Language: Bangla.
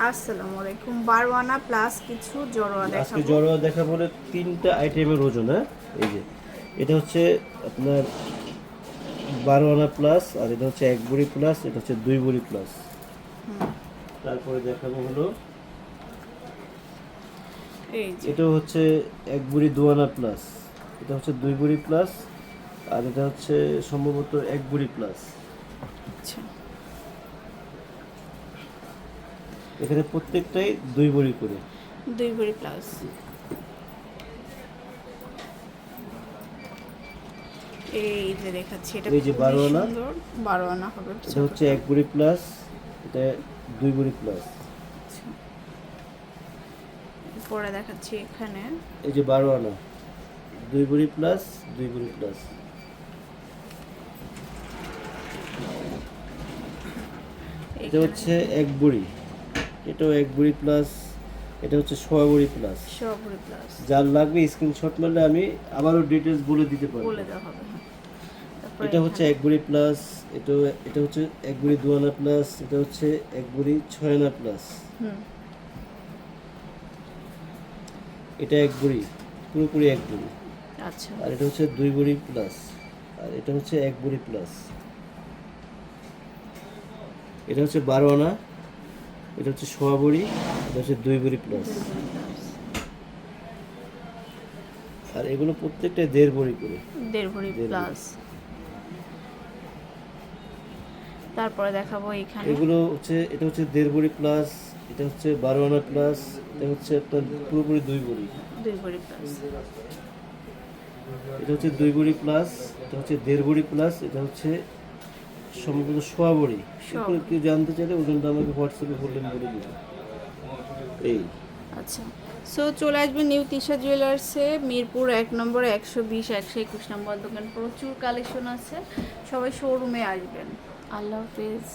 আসসালামু আলাইকুম বারওয়ানা প্লাস কিছু জড়োয়া আজকে দেখাবো। জড়োয়া দেখা বলে তিনটা আইটেমের ওজন হ্যাঁ? এই যে এটা হচ্ছে আপনার বারো আনা প্লাস আর এটা হচ্ছে এক বুড়ি প্লাস এটা হচ্ছে দুই বুড়ি প্লাস তারপরে দেখাবো হলো এই এটা হচ্ছে এক বুড়ি দু আনা প্লাস এটা হচ্ছে দুই বুড়ি প্লাস আর এটা হচ্ছে সম্ভবত এক বুড়ি প্লাস আচ্ছা। এখানে প্রত্যেকটাই দুই বুড়ি করে। দুই ভরি প্লাস এই যে দেখাচ্ছি এটা এই যে বারো আনা। বারো আনা হবে এটা হচ্ছে এক বুড়ি প্লাস এটা দুই বুড়ি প্লাস আচ্ছা। পরে দেখাচ্ছি এখানে। এই যে বারো আনা দুই বুড়ি প্লাস দুই বুড়ি প্লাস এটা হচ্ছে এক বুড়ি। এটাও এক বুড়ি প্লাস এটা হচ্ছে ছয় বুড়ি প্লাস ভরি প্লাস যার লাগবে স্ক্রিনশট মারলে আমি আবারও ডিটেলস বলে দিতে পারব। বলে দেওয়া হবে হ্যাঁ। এটা হচ্ছে এক বুড়ি প্লাস এটা এটা হচ্ছে এক বুড়ি দু আনা প্লাস এটা হচ্ছে এক বুড়ি ছয় আনা প্লাস হুম। এটা এক বুড়ি পুরোপুরি এক বুড়ি। আচ্ছা। আর এটা হচ্ছে দুই বুড়ি প্লাস আর এটা হচ্ছে এক বুড়ি প্লাস এটা হচ্ছে বারো আনা। এটা হচ্ছে সোয়া বড়ি এটা হচ্ছে দুই বড়ি প্লাস আর এগুলো প্রত্যেকটা দেড় বড়ি করে। দেড় ভরি। প্লাস তারপরে দেখাবো এখানে। এগুলো হচ্ছে এটা হচ্ছে দেড় বড়ি প্লাস এটা হচ্ছে বারো আনা প্লাস এটা হচ্ছে আপনার পুরোপুরি দুই বড়ি। দুই ভরি প্লাস এটা হচ্ছে দুই বড়ি প্লাস এটা হচ্ছে দেড় বড়ি প্লাস এটা হচ্ছে সম্ভবত সোয়াবড়ি। সেগুলো কেউ জানতে চাইলে ওজনটা আমাকে হোয়াটসঅ্যাপে বললেন বলে দিব এই। আচ্ছা। সো চলে আসবে নিউ তিশা জুয়েলার্সে মিরপুর এক নম্বর একশো বিশ একশো একুশ নম্বর দোকান। প্রচুর কালেকশন আছে। সবাই শোরুমে আসবেন। আল্লাহ হাফিজ।